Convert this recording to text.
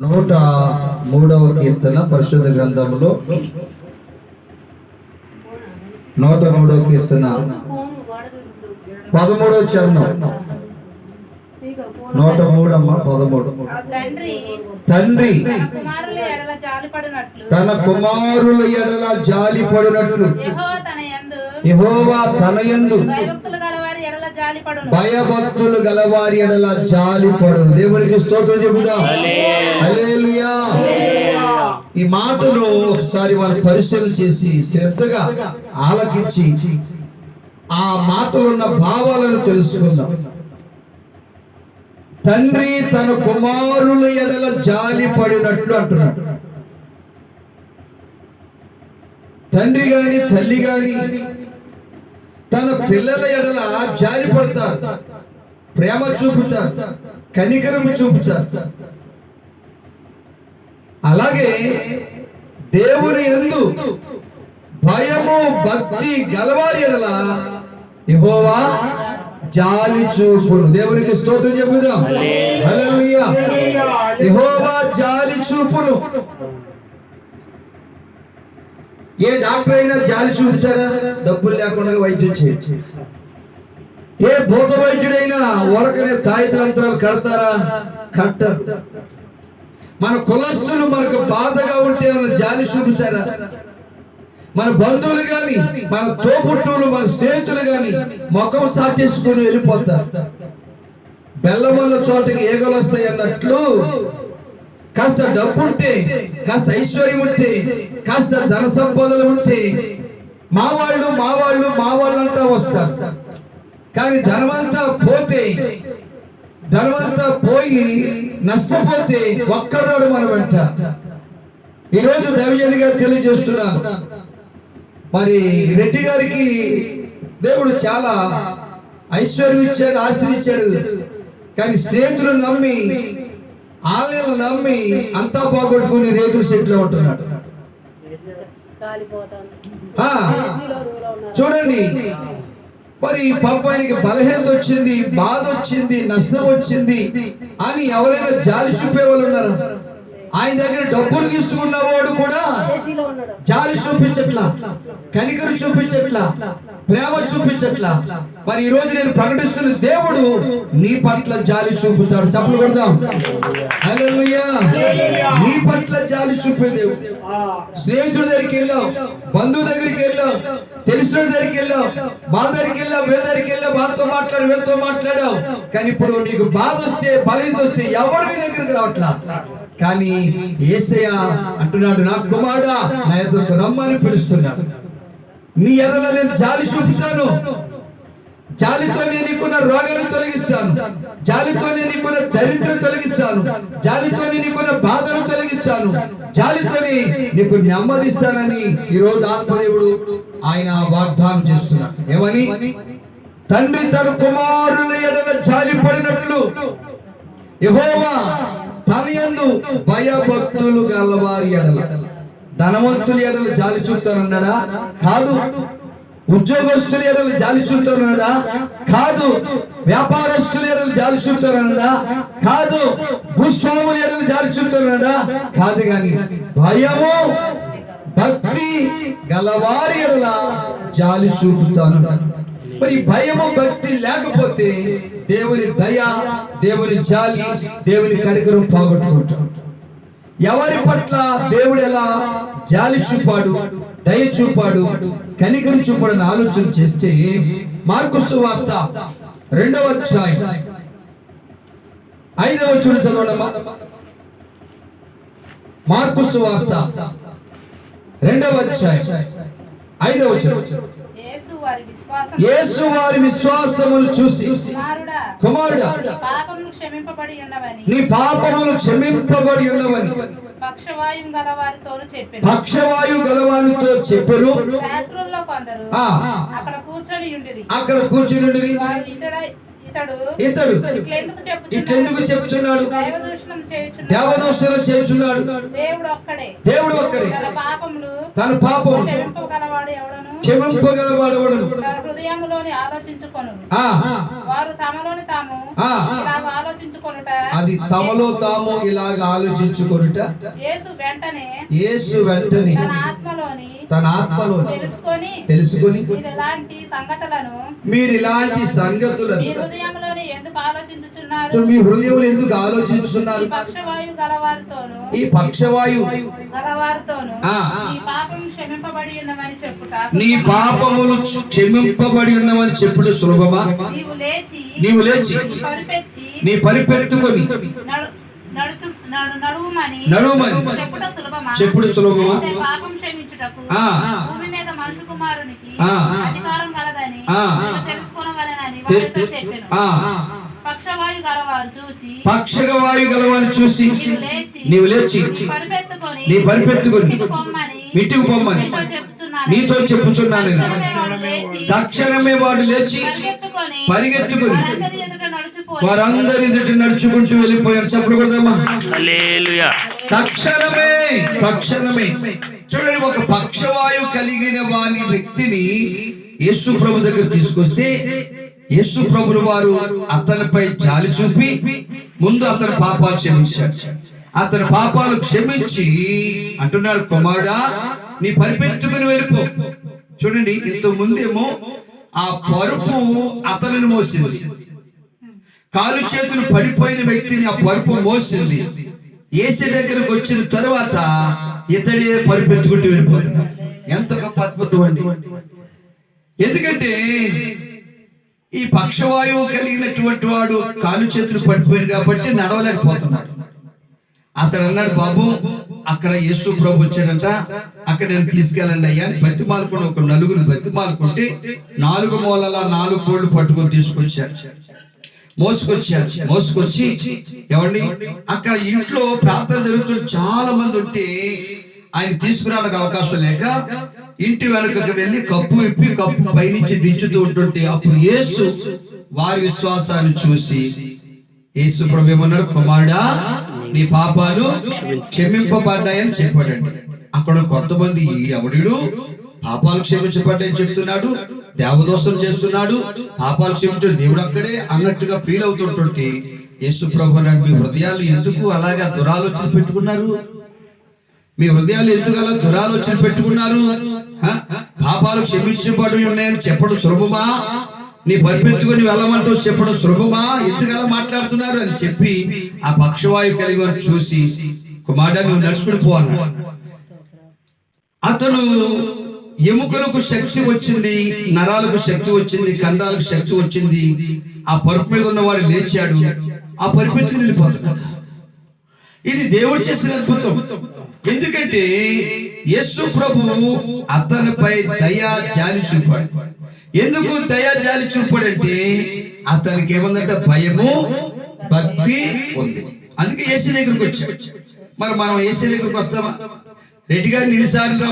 నూట మూడవ కీర్తన పరిశుద్ధ గ్రంథంలో నూట మూడవ కీర్తన. పదమూడవ చరణం. నూట మూడమ్మ పదమూడు. తండ్రి తన కుమారుల ఎడల జాలి పడినట్లు యెహోవా తన యందు భయభక్తులు గలవారి ఎడల జాలి పడును. దేవునికి స్తోత్రం చెబుదాం హల్లెలూయా. ఈ మాటను ఒకసారి మనం పరిశీలన చేసి శ్రద్ధగా ఆలకించి ఆ మాటలో ఉన్న భావాలను తెలుసుకుందాం. తండ్రి తన కుమారుల ఎడల జాలి పడినట్లు అంటున్నాడు. తండ్రి గాని తల్లి గాని తన పిల్లల ఎడల జాలి పడతారు ప్రేమ చూపుతారు కనికరము చూపుతారు అలాగే దేవుని ఎందు భయము భక్తి గలవారి ఎడల యెహోవా జాలి చూపును. దేవునికి స్తోత్రం చెబుదాం హల్లెలూయా. యెహోవా జాలి చూపును. ఏ డాక్టర్ అయినా జాలి చూపుతాడా? డబ్బులు లేకుండా వైద్యం చేయొచ్చు. ఏ భూత వైద్యుడైనా ఒరకనే తాయితంత్రాలు కడతారా? కట్టరు. మన కులస్తులు మనకు బాధగా ఉంటే మన జాలి చూపుతారా? మన బంధువులు కానీ మన తోపుట్టులు మన స్నేహితులు కాని ముఖం సాచేసుకుని వెళ్ళిపోతారు. బెల్లమల్ల చోటకి ఏగలు వస్తాయి అన్నట్లు కాస్త డబ్బు ఉంటే కాస్త ఐశ్వర్యం ఉంటే కాస్త ధన సంపదలు ఉంటే మా వాళ్ళు మా వాళ్ళు మా వాళ్ళు అంటా వస్తారు. కానీ ధనమంతా పోతే ధనమంతా పోయి నష్టపోతే ఒక్కరోడు మన వెంట. ఈరోజు దైవజని గారు తెలియజేస్తున్నాను మరి రెడ్డి గారికి దేవుడు చాలా ఐశ్వర్యం ఇచ్చాడు ఆస్తిని ఇచ్చాడు. కానీ స్నేహితులు నమ్మి ఆలయాలు నమ్మి అంతా పోగొట్టుకుని రేకుల సెట్లో ఉంటున్నాడు. చూడండి. మరి పాపానికి బలహీనత వచ్చింది బాధ వచ్చింది నష్టం వచ్చింది అని ఎవరైనా జాలి చూపే వాళ్ళు ఉన్నారా? ఆయన దగ్గర డబ్బులు తీసుకున్న వాడు కూడా జాలి చూపించట్లా కనికరు చూపించట్లా. ప్రేమ చూపించట్లా. మరి ఈ రోజు నేను ప్రకటిస్తున్న దేవుడు నీ పట్ల జాలి చూపుతాడు. చప్పులు కొడదాం. నీ పట్ల జాలి చూపే దేవుడు. స్నేహితుడి దగ్గరికి వెళ్ళావు బంధువు దగ్గరికి వెళ్ళావు తెలిసిన దగ్గరికి వెళ్ళావు వాళ్ళ దగ్గరికి వెళ్ళావు వీళ్ళ దగ్గరికి వెళ్ళావు వాళ్ళతో మాట్లాడు వీళ్ళతో మాట్లాడావు కానీ ఇప్పుడు నీకు బాధ వస్తే బలహీనత వస్తే ఎవరు నీ దగ్గరికి రావట్లా? కానీ ఏసయ్య అంటున్నాడు నా కుమారుడా నా ఎదురు రమ్మని పిలుస్తున్నాడు. నీ ఎడల నేను జాలి చూపుతాను. జాలితోనే నీకున్న రోగాలు తొలగిస్తాను. జాలితోనే నీకున్న దరిద్రం తొలగిస్తాను. జాలితోనే నీకున్న బాధలు తొలగిస్తాను. జాలితోనే నీకు నెమ్మదిస్తానని ఈ రోజు ఆత్మదేవుడు ఆయన వాగ్దానం చేస్తున్నాడు ఏమని? తండ్రి తన కుమారుల ఎడల జాలి పడినట్లు. యహోవా తన ఎందు భయభక్తులు గలవారి ఎడల. ధనవంతుల ఎడలు జాలి చూపుతానన్నాడా? కాదు. ఉద్యోగస్తుల ఎడలు జాలి చూపుతానన్నాడా? కాదు. వ్యాపారస్తుల ఎడలు జాలి చూపుతానన్నాడా? కాదు. భూస్వాముల ఎడలు జాలి చూపుతానన్నాడా? కాదు గాని భయము భక్తి గలవారి ఎడల జాలి చూపుతాను. మరి భయము భక్తి లేకపోతే దేవుని దయ దేవుని జాలి దేవుని కరికరం పోగొట్టుకుంటాం. ఎవరి పట్ల దేవుడు ఎలా జాలి చూపాడు దయ చూపాడు కనికరం చూపాడని ఆలోచన చేస్తే మార్కు వార్త రెండవ అధ్యాయం. ఐదవ చూడు చదవడమ్మా. మార్కు వార్త రెండవ అధ్యాయం. ఐదవ చూడు వారి విశ్వాసం యేసు వారి విశ్వాసమును చూసి కుమారుడా కుమారుడా నీ పాపములు క్షమింపబడి ఉన్నవని. పక్షవాయుం గల వారితోను చెప్పాను. అక్కడ కూర్చొని అక్కడ కూర్చుని ఇతడ ఇట్లెందుకు చెప్తున్నాడు దేవదోషణలు చేస్తున్నాడు దేవుడు ఒక్కడే. దేవుడు ఒక్కడే. తన పాపములు క్షమింపగలవాడవడను? తన హృదయములోని ఆలోచించుకొను వారు తమలోని తాము అది తమలో తాము ఇలాగ ఆలోచించుకొనుట. యేసు వెంటనే తన ఆత్మలో తెలుసుకొని తెలుసుకొని మీరు ఇలాంటి సంగతులను మీ హృదయంలో ఎందుకు ఆలోచిస్తున్నారు ఈ పక్షవాయు నీ పాపములు క్షమింపబడి ఉన్నవని చెప్పుడు సులభమా? నీవు లేచి నీ పరిపెత్తుకొని నడు నడుచు నడు- నడువుమని నడువుమని. చెప్పుట సులభమా? చెప్పుడు సులభమా? పక్షవాయు గలవారు చూసి నీవు లేచి నీ పరిపెత్తుకొని ఇంటికి పొమ్మని నీతో చెప్పుచున్నాను. తక్షణమే వాడు. లేచి పరిగెత్తుకొని పరిగెత్తుకొని వారందరి ఎదుట నడుచుకుంటూ వెళ్ళిపోయారు. చెప్పడు కొడదామా? హల్లెలూయా. తక్షణమే తక్షణమే చూడండి ఒక పక్షవాయు కలిగిన వాని వ్యక్తిని యేసు ప్రభు దగ్గర తీసుకొస్తే యేసు ప్రభులు వారు అతనిపై జాలి చూపి ముందు అతని పాపాలు క్షమించాడు అతని పాపాలు క్షమించి అంటున్నాడు కుమారుడా నీ పరిపెట్టుకుని వెళ్ళిపో చూడండి ఇంత ముందేమో ఆ పరుపు అతనిని మోసింది. కాలు చేతులు పడిపోయిన వ్యక్తిని ఆ పరుపు మోసింది. ఏసీ దగ్గరకు వచ్చిన తరువాత ఇతడే పరిపెత్తుకుంటూ వెళ్ళిపోతున్నాడు ఎంత గొప్ప అద్భుతం అండి. ఎందుకంటే ఈ పక్షవాయువు కలిగినటువంటి వాడు కాలు చేతులు పడిపోయాడు కాబట్టి నడవలేకపోతున్నాడు. అతడు అన్నాడు బాబు అక్కడ యేసు ప్రభు వచ్చాడంట అక్కడ నేను తీసుకెళ్ళండి అయ్యా అని బతిమాలుకుని ఒక నలుగురు బతిమాలుకుంటే నాలుగు మూలల నాలుగు కోళ్ళు పట్టుకొని తీసుకొచ్చారు. మోసుకొచ్చారు. మోసుకొచ్చి ఏమండి అక్కడ ఇంట్లో ప్రార్థన జరుగుతున్న చాలా మంది ఉంటే ఆయన తీసుకురావడానికి అవకాశం లేక ఇంటి వెనుకకు వెళ్ళి కప్పు ఇప్పి కప్పు పైనుంచి దించుతూ ఉంటుంటే అప్పుడు యేసు వారి విశ్వాసాన్ని చూసి యేసు ప్రభు ఏమన్నాడు? కుమారుడా నీ పాపాలు క్షమింపబడ్డాయని చెప్పాడండి. అక్కడ కొంతమంది ఎవడు పాపాలు క్షమించబడ్డాయని చెప్తున్నాడు దేవదోషం చేస్తున్నాడు పాపాలు క్షమించు దేవుడు అక్కడే అన్నట్టుగా ఫీల్ అవుతుంటుంటే యేసు ప్రభు మీ హృదయాలు ఎందుకు అలాగా దురాలోచన పెట్టుకున్నారు మీ హృదయాలు ఎందుకు అలా దురాలోచన పెట్టుకున్నారు పాపాలు క్షమించబడి ఉన్నాయని చెప్పడం సులభమా? నీ పరిపెట్టుకొని వెళ్ళమంటూ చెప్పడం సులభమా? ఎందుకలా మాట్లాడుతున్నారు అని చెప్పి ఆ పక్షవాయు కలిగి వారిని చూసి కుమారుడా నువ్వు నడుచుకుని పో అతను ఎముకలకు శక్తి వచ్చింది నరాలకు శక్తి వచ్చింది కండాలకు శక్తి వచ్చింది. ఆ పరుపు మీద ఉన్నవాడు లేచాడు. ఆ పరిపెట్టుకుని వెళ్ళిపోతున్నాడు ఇది దేవుడు చేసిన అద్భుతం. ఎందుకంటే యస్సు ప్రభు అతనిపై దయా జాలి చూపాడు. ఎందుకు దయా జాలి చూపాడంటే అతనికి ఏమందంటే భయము భక్తి ఉంది. అందుకే ఏసీ దగ్గరకు వచ్చాడు. మరి మనం ఏసీ దగ్గరకు వస్తామా? రెడ్డి గారు ఎన్నిసార్లు